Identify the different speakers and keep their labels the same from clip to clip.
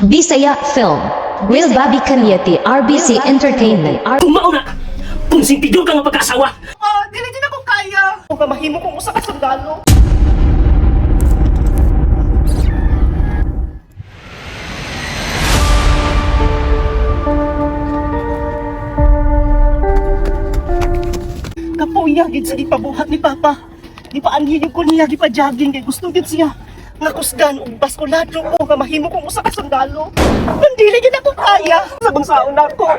Speaker 1: Bisaya Film. Will Bobby Canyete, RBC Entertainment. R-
Speaker 2: Kumauna! Kung simpidyo ka nga pagkasawa!
Speaker 3: Ah, dili din ako kaya. Kung mahimo kong usa ka sundalo. Kapuya gid sa ipabuhat ni Papa. Di pa anhin ko niya di pa jogging kay gusto gid siya. Nga kusgan ug baskulado ko nga mahimo kong usa ka sundalo. Nandili gid ako kaya. Sa bangsaon nako.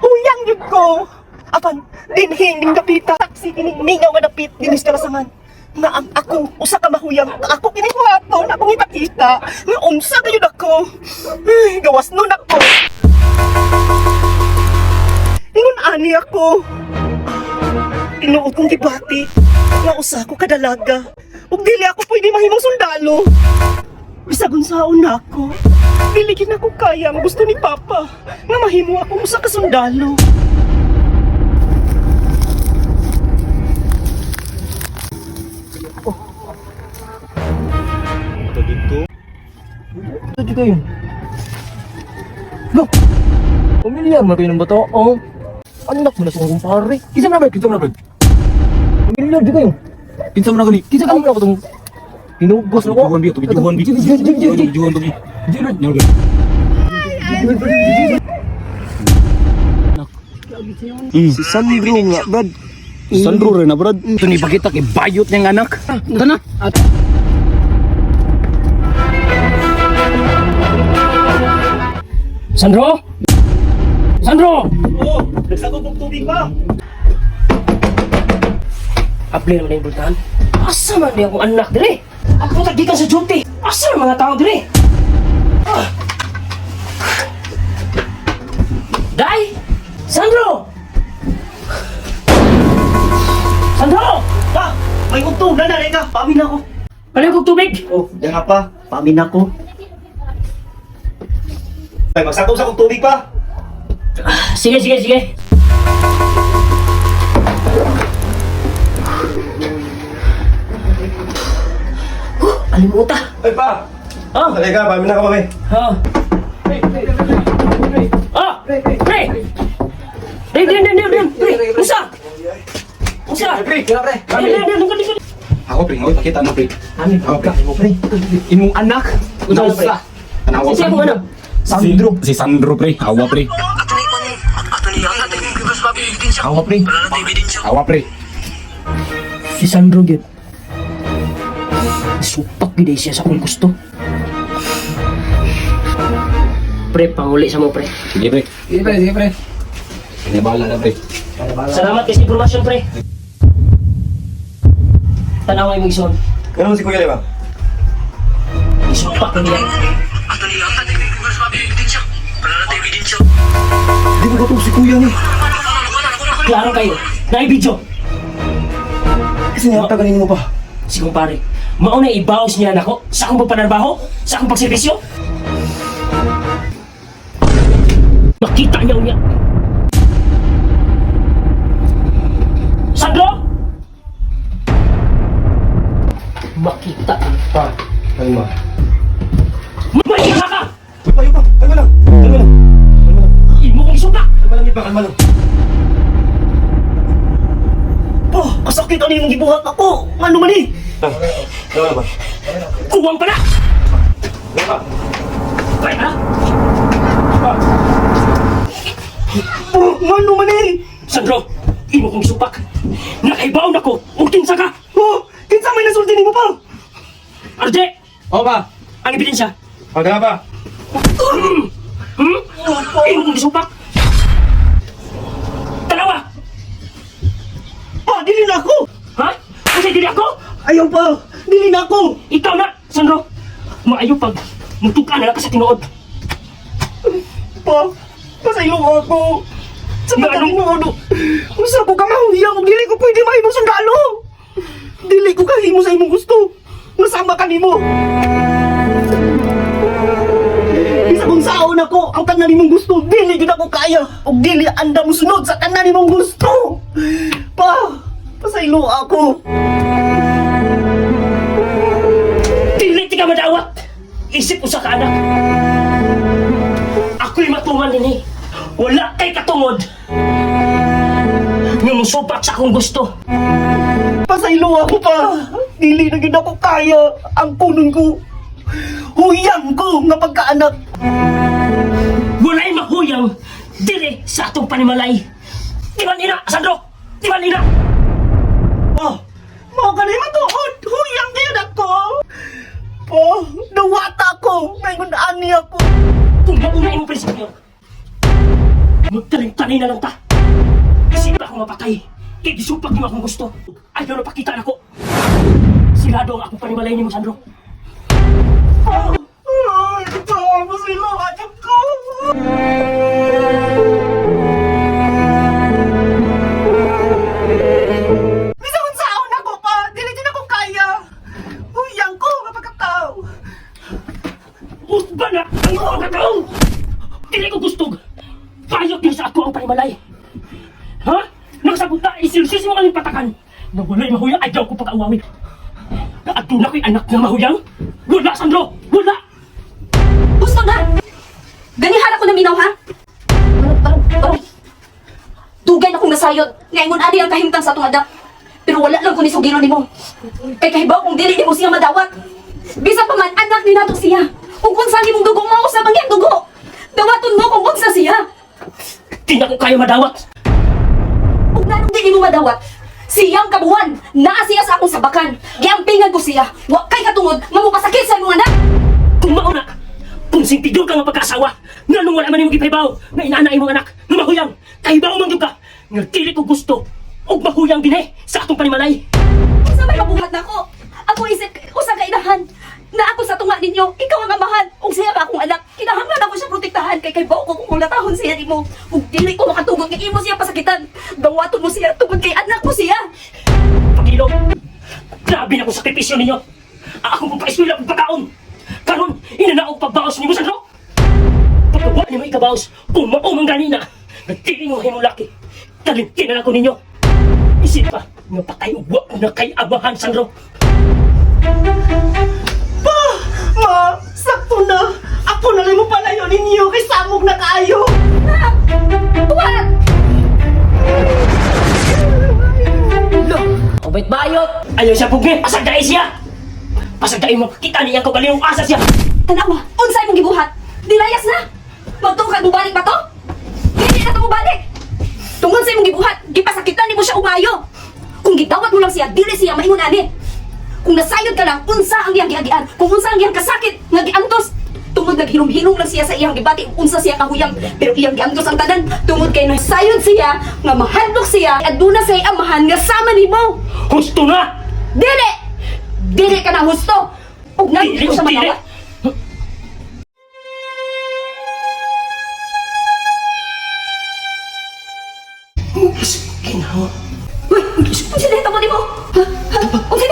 Speaker 3: Huyang gid ko. Apan dinhing ning dapita. Taksi kining mingaw nga dapit dinis ka saman. Nga ang ako usa ka mahuyang ako kini wato na akong ipakita. Nga unsa gayud ako. Ay, gawas nun ako. Ingon ani ako. Tinuod kong gibati. Nga usa ko kadalaga. Ug dili ako pwede mahimong sundalo. Bisag unsaon na ako. Dili gid ako kaya ang gusto ni Papa. Nga mahimo ako usa ka sundalo.
Speaker 4: Ito juga yun. Go! Pamilyar mo kayo ng bato, oh. Anak mo na sa kumpare. Kisa mo na ba? Kisa mo na? Pamilyar juga yun.
Speaker 5: Kinsa man gali?
Speaker 4: Kisa ka mo na ko itong pinugos na ko.
Speaker 5: Bijuan bi, to bijuan bi.
Speaker 4: Jig, jig, jig, jig, jig.
Speaker 5: Bijuan to bi. Nyal ga.
Speaker 4: Si Sandro nga, Brad.
Speaker 5: Sandro rin na brad. Ito ni pakita kay bayot niyang anak. Ito na. At
Speaker 2: Sandro! Sandro!
Speaker 3: Oh, nagsagod ng tubig pa.
Speaker 2: Apply naman na yung bultahan. Asa man di akong anak dire? Ako tagikan sa duty. Asa ang mga tao dire? Ah! Day! Sandro! Sandro!
Speaker 3: Pa, may utog na na ka. Pamin ako.
Speaker 2: Palag kong tubig!
Speaker 3: Oh, dala pa. Pamin ako. Ay, magsagaw sa kong tubig pa.
Speaker 2: Sige, sige, sige. Huh, alimuta.
Speaker 3: Ay, pa.
Speaker 2: Ah,
Speaker 3: Halika, pamin na ka mami.
Speaker 2: ah. Ah, pre! Pre, pre, pre, pre, pre, pre, usa! Usa!
Speaker 5: pre, kira pre.
Speaker 2: Pre, pre, pre, lingkod, lingkod.
Speaker 5: Ako pre, ngoy pakita mo pre.
Speaker 2: Amin,
Speaker 5: Ako pre. pre. Imong anak.
Speaker 2: Unsa na, pre?
Speaker 5: Tanawa
Speaker 2: Kasi ako ano?
Speaker 5: Sandro. Si Sandro pre. Awa pre. Awa pre. Awa pre.
Speaker 2: Si Sandro, gid. Supak gid siya sa akong gusto. Pre, panguli sa mo, pre.
Speaker 5: Sige pre. Sige pre, sige pre. Kanya bahala na pre.
Speaker 2: Salamat kasi impormasyon, pre. Tanawa yung ison.
Speaker 3: Ganun si Kuya Lima.
Speaker 2: Isupak ko niya.
Speaker 3: Di mo katong si Kuya ni.
Speaker 2: Klaro kayo. Naibidyo.
Speaker 3: Kasi niyata ganin mo pa.
Speaker 2: Si kumpare, mauna ibaos niya na ako sa akong pagpanarbaho, sa akong pagservisyo. Makita niya niya. Sandro! Makita
Speaker 3: Pa, ano ma?
Speaker 2: Mahiha ka!
Speaker 3: Ay, pa, kalma lang. Kalma lang. Kalma lang.
Speaker 2: Imo kong isupak!
Speaker 3: Kalma lang, Ipa, kalma lang. Po, kasakit ano yung gibuhat ako. Ano man eh? Ah, lang ba?
Speaker 2: Kuwang pa na!
Speaker 3: Kalma.
Speaker 2: Kaya na!
Speaker 3: Oh, ano man eh?
Speaker 2: Sandro, imo kong isupak! Nakaibaon ako! Ug kinsa ka!
Speaker 3: Oh, kinsa may nasulti ni mo pa?
Speaker 2: RJ!
Speaker 5: Oo pa.
Speaker 2: Ang ebidensya!
Speaker 5: Pagka pa.
Speaker 2: Hmm? Imo kong isupak! Dalawa!
Speaker 3: Pa, dili na ako.
Speaker 2: Ha? Kasi dili ako!
Speaker 3: Ayaw pa, dili na ako.
Speaker 2: Ikaw na, Sandro! Maayo pag mutuka na ka sa tinuod.
Speaker 3: Pa, pasaylo ako. Sa mga tinuod. Usa ko ka mahuyang ug dili ko pwede mahimo sundalo. Dili ko kahimo sa imong gusto. Masama ka nimo. Isa kung saon ako, ang tanan nimong gusto, dili gid ako kaya. Ug dili anda mo sunod sa tanan nimong gusto. Pa, pasaylo ako.
Speaker 2: Ka madawat! isip usa ka anak. Ako'y matuman din eh. Wala kay katungod. Nga musupat sa akong gusto.
Speaker 3: Pasaylo ako pa. Dili na gid ako kaya ang kunon ko. Huyang ko nga pagkaanak.
Speaker 2: Wala'y mahuyang dire sa atong panimalay. Di ba nina, Sandro? Di ba nina?
Speaker 3: Oh, mo ganay matuod. Huyang gyud ako. Oh, dawata ko. Ngayon ani ako.
Speaker 2: Kung maunay mo prinsipyo, magtalim-talim na lang ta. Isip ako mapatay. Kaya gisupak mo akong gusto. Ayaw na pakita na ko. Sigado ang akong panimalay ni Sandro.
Speaker 3: Ay, tawag mo sila. Atap ko.
Speaker 2: Naadto na ko'y anak na mahuyang? Wala, Sandro! Wala!
Speaker 6: Gusto na! Ganihan ako ng minaw, ha? Parang, parang, parang... Dugay na kong nasayod. Ngayon ani ang kahimtang sa itong adak. Pero wala lang ko ni sugiro ni mo. Kay kahibaw kung dili ni mo siya madawat. Bisa pa man, anak ni nato siya. Kung unsa ni mong dugo mo, sa mangyang dugo. Dawaton mo kung unsa siya.
Speaker 2: Di na ko kayo madawat.
Speaker 6: Kung nanong dili mo madawat, siyang kabuhan, naa siya sa akong sabakan. Giampingan ko siya. Wa kay katungod, mamupasakit sa imong anak.
Speaker 2: Kung mauna, kung sintido ka nga pagkasawa, nga nung wala man imong ipahibaw, nga inaanay mong anak, nga mahuyang, kahibaw man ka, nga dili ko gusto, og mahuyang din eh, sa atong panimalay.
Speaker 6: Sa may mabuhat na ako. Ako isip, usa ka inahan. Na ako sa tunga ninyo, ikaw ang amahan. Kung siya ba akong anak, kinahanglan kay kay ko kung latahon siya ni mo. Kung dili ko makatugod kay imo siya pasakitan. Dawaton mo siya tugod kay anak mo siya.
Speaker 2: Pagilo, grabe na kung sakripisyo ninyo. Ako pong paiswila kong pagkaon. Karon, inanaog pagbaos ni mo sa no? Pagkawa ni mo ikabaos, kung maumang ganina, nagtili mo himulaki. Talintin na ako ninyo. Isip pa, nga patay uwa na kay amahan, Sandro.
Speaker 3: Pa! Ma! Sakto na! Ako na lang mo palayo ninyo kay samog na kaayo!
Speaker 6: Tuwan!
Speaker 2: Kabait bayot! Ayaw siya pugni, pasagdain siya! Pasagdain mo, kita niya ko galing asa siya!
Speaker 6: Tanawa, unsay mong gibuhat? Dilayas na! Magtukad mo balik ba to? Hindi na to mo balik! Tungod sa imong gibuhat, gipasakitan ni mo siya umayo! Kung gidawat mo lang siya, dili siya maingon ani! Kung nasayod ka lang, unsa ang iyang giagian? Kung unsa ang iyang kasakit, nga giantos! tungod naghilom-hilom lang siya sa iyang gibati unsa siya kahuyang pero iyang giantos ang tanan tungod kay nung sayon siya nga mahadlok siya aduna sa amahan nga sama nimo
Speaker 2: Husto na!
Speaker 6: dili dili ka na husto ug nang ko sa
Speaker 2: dili.
Speaker 6: manawa
Speaker 2: Ginawa.
Speaker 6: Uy, unsa
Speaker 2: dili
Speaker 6: tamo nimo? Ha? Ha? Unsa